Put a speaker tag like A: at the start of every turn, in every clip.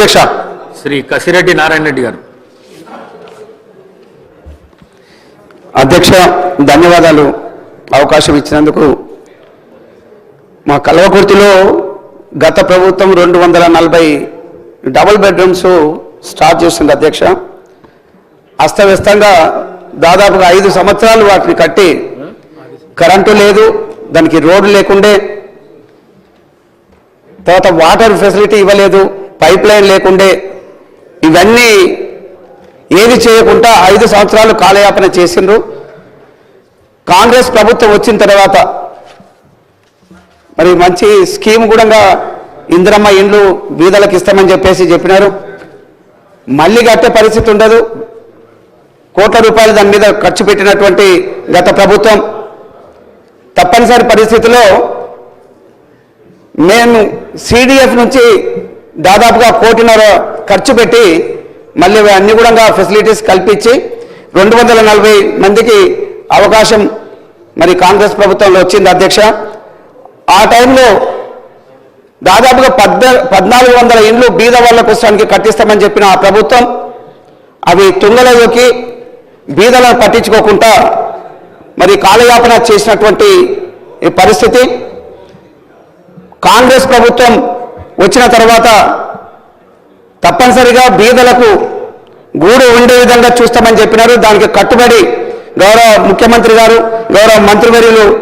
A: అధ్యక్ష.
B: శ్రీ కసిరెడ్డి నారాయణ రెడ్డి గారు.
A: అధ్యక్ష ధన్యవాదాలు. అవకాశం ఇచ్చినందుకు మా కల్వకుర్తిలో గత ప్రభుత్వం రెండు వందల నలభై డబుల్ బెడ్రూమ్స్ స్టార్ట్ చేస్తుంది అధ్యక్ష. అస్తవ్యస్తంగా దాదాపుగా ఐదు సంవత్సరాలు వాటిని కట్టి కరెంటు లేదు దానికి రోడ్డు లేకుండే తర్వాత వాటర్ ఫెసిలిటీ ఇవ్వలేదు పైప్ లైన్ లేకుండే ఇవన్నీ ఏది చేయకుండా ఐదు సంవత్సరాలు కాలయాపన చేసిండ్రు. కాంగ్రెస్ ప్రభుత్వం వచ్చిన తర్వాత మరి మంచి స్కీమ్ కూడా ఇందిరమ్మ ఇండ్లు బీదలకు ఇస్తామని చెప్పేసి చెప్పినారు. మళ్ళీ కట్టే పరిస్థితి ఉండదు. కోట్ల రూపాయలు దాని మీద ఖర్చు పెట్టినటువంటి గత ప్రభుత్వం తప్పనిసరి పరిస్థితిలో మేము సిడిఎఫ్ నుంచి దాదాపుగా కోటిన్నర ఖర్చు పెట్టి మళ్ళీ అన్ని కూడా ఫెసిలిటీస్ కల్పించి రెండు వందల నలభై మందికి అవకాశం మరి కాంగ్రెస్ ప్రభుత్వంలో వచ్చింది అధ్యక్ష. ఆ టైంలో దాదాపుగా పద్న పద్నాలుగు వందల ఇండ్లు బీద వాళ్ళ కోసానికి కట్టిస్తామని చెప్పిన ఆ ప్రభుత్వం అవి తుంగలలోకి బీదలను పట్టించుకోకుండా మరి కాలయాపన చేసినటువంటి ఈ పరిస్థితి. కాంగ్రెస్ ప్రభుత్వం వచ్చిన తర్వాత తప్పనిసరిగా బీదలకు గూడు ఉండే విధంగా చూస్తామని చెప్పినారు. దానికి కట్టుబడి గౌరవ ముఖ్యమంత్రి గారు గౌరవ మంత్రివర్యులు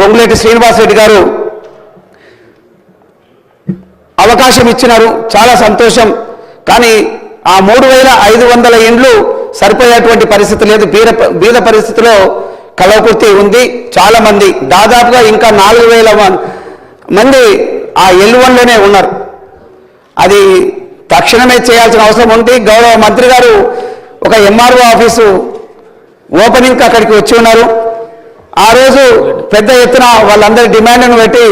A: పొంగులేటి శ్రీనివాసరెడ్డి గారు అవకాశం ఇచ్చినారు. చాలా సంతోషం. కానీ ఆ మూడు వేల ఐదు వందల ఇండ్లు సరిపోయేటువంటి పరిస్థితి లేదు. బీద బీద పరిస్థితిలో కలవకుర్తి ఉంది. చాలామంది దాదాపుగా ఇంకా నాలుగు వేల మంది ఆ ఎల్లువన్లోనే ఉన్నారు. అది తక్షణమే చేయాల్సిన అవసరం ఉంది గౌరవ మంత్రి గారు ఒక ఎంఆర్ఓ ఆఫీసు ఓపెనింగ్కి అక్కడికి వచ్చి ఉన్నారు. ఆ రోజు పెద్ద ఎత్తున వాళ్ళందరి డిమాండ్ను పెట్టి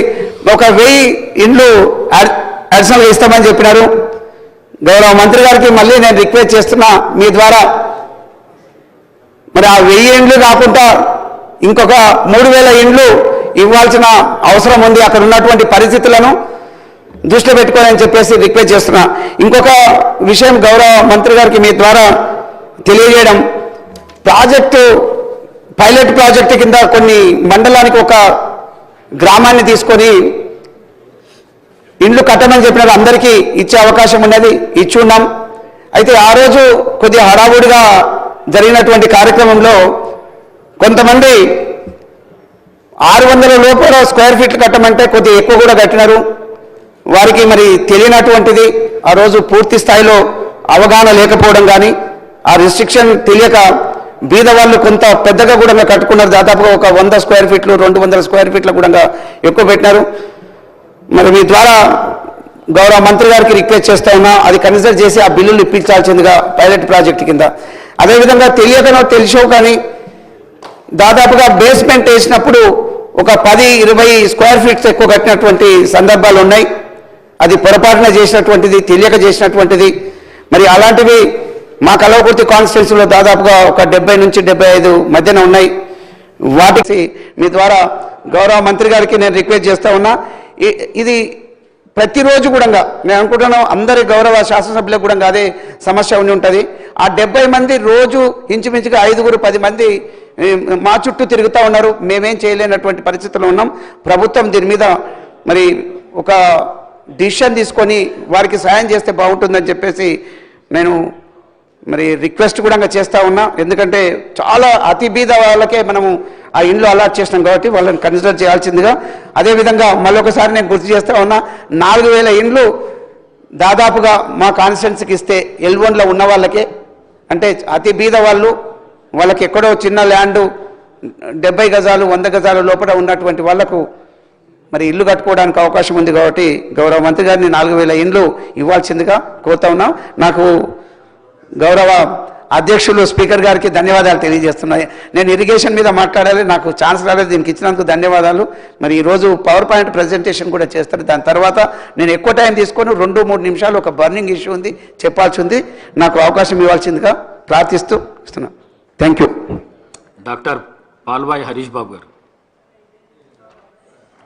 A: ఒక వెయ్యి ఇండ్లు అడిషనల్గా ఇస్తామని చెప్పినారు. గౌరవ మంత్రి గారికి మళ్ళీ నేను రిక్వెస్ట్ చేస్తున్నా మీ ద్వారా. మరి ఆ వెయ్యి ఇండ్లు కాకుండా ఇంకొక మూడు వేల ఇండ్లు ఇవ్వాల్సిన అవసరం ఉంది. అక్కడ ఉన్నటువంటి పరిస్థితులను దృష్టిలో పెట్టుకోవాలని చెప్పేసి రిక్వెస్ట్ చేస్తున్నా. ఇంకొక విషయం గౌరవ మంత్రి గారికి మీ ద్వారా తెలియజేయడం. ప్రాజెక్టు పైలట్ ప్రాజెక్టు కింద కొన్ని మండలానికి ఒక గ్రామాన్ని తీసుకొని ఇండ్లు కట్టమని చెప్పిన అందరికీ ఇచ్చే అవకాశం ఉన్నది. ఇచ్చి ఉన్నాం. అయితే ఆ రోజు కొద్దిగా హడావుడిగా జరిగినటువంటి కార్యక్రమంలో కొంతమంది ఆరు వందల లోపల స్క్వేర్ ఫీట్లు కట్టమంటే కొద్దిగా ఎక్కువ కూడా కట్టినారు. వారికి మరి తెలియనటువంటిది ఆ రోజు పూర్తి స్థాయిలో అవగాహన లేకపోవడం కానీ ఆ రిస్ట్రిక్షన్ తెలియక బీద వాళ్ళు కొంత పెద్దగా కూడా కట్టుకున్నారు. దాదాపుగా ఒక వంద స్క్వేర్ ఫీట్లు రెండు వందల స్క్వేర్ ఫీట్ల కూడా ఎక్కువ పెట్టినారు. మరి మీ ద్వారా గౌరవ మంత్రి గారికి రిక్వెస్ట్ చేస్తా ఉన్నా అది కన్సిడర్ చేసి ఆ బిల్లులు ఇప్పించాల్సిందిగా పైలట్ ప్రాజెక్ట్ కింద. అదేవిధంగా తెలియకనో తెలిసో కానీ దాదాపుగా బేస్మెంట్ వేసినప్పుడు ఒక పది ఇరవై స్క్వేర్ ఫీట్స్ ఎక్కువ కట్టినటువంటి సందర్భాలు ఉన్నాయి. అది పొరపాటున చేసినటువంటిది తెలియక చేసినటువంటిది. మరి అలాంటివి మా కలవకుర్తి కాన్స్టిట్యున్సీలో దాదాపుగా ఒక డెబ్బై నుంచి డెబ్బై ఐదు మధ్యన ఉన్నాయి. వాటికి మీ ద్వారా గౌరవ మంత్రి గారికి నేను రిక్వెస్ట్ చేస్తూ ఉన్నా. ఇది ప్రతిరోజు కూడా నేను అనుకుంటున్నాను అందరి గౌరవ శాసనసభ్యులకు కూడా అదే సమస్య ఉండి ఉంటుంది. ఆ డెబ్బై మంది రోజు ఇంచుమించుగా ఐదుగురు పది మంది మా చుట్టూ తిరుగుతూ ఉన్నారు. మేమేం చేయలేనటువంటి పరిస్థితుల్లో ఉన్నాం. ప్రభుత్వం దీని మీద మరి ఒక డిసిషన్ తీసుకొని వారికి సాయం చేస్తే బాగుంటుందని చెప్పేసి నేను మరి రిక్వెస్ట్ కూడా చేస్తూ ఉన్నా. ఎందుకంటే చాలా అతి బీద వాళ్ళకే మనము ఆ ఇండ్లు అలాట్ చేసినాం కాబట్టి వాళ్ళని కన్సిడర్ చేయాల్సిందిగా. అదేవిధంగా మళ్ళొకసారి నేను గుర్తు చేస్తూ ఉన్నా నాలుగు వేల ఇండ్లు దాదాపుగా మా కాన్స్టిట్యున్సీకి ఇస్తే ఎల్వన్లో ఉన్న వాళ్ళకే. అంటే అతి బీద వాళ్ళు వాళ్ళకి ఎక్కడో చిన్న ల్యాండు డెబ్బై గజాలు వంద గజాల లోపల ఉన్నటువంటి వాళ్ళకు మరి ఇల్లు కట్టుకోవడానికి అవకాశం ఉంది కాబట్టి గౌరవ మంత్రి గారిని నాలుగు వేల ఇండ్లు ఇవ్వాల్సిందిగా కోరుతా ఉన్నాం. నాకు గౌరవ అధ్యక్షులు స్పీకర్ గారికి ధన్యవాదాలు తెలియజేస్తున్నాయి. నేను ఇరిగేషన్ మీద మాట్లాడాలి నాకు ఛాన్స్ రాలేదు దీనికి ఇచ్చినందుకు ధన్యవాదాలు. మరి ఈరోజు పవర్ పాయింట్ ప్రజెంటేషన్ కూడా చేస్తారు. దాని తర్వాత నేను ఎక్కువ టైం తీసుకొని రెండు మూడు నిమిషాలు ఒక బర్నింగ్ ఇష్యూ ఉంది చెప్పాల్సి ఉంది. నాకు అవకాశం ఇవ్వాల్సిందిగా ప్రార్థిస్తూ ఇస్తున్నాను thank you
B: doctor Palvai Harish Babu గారు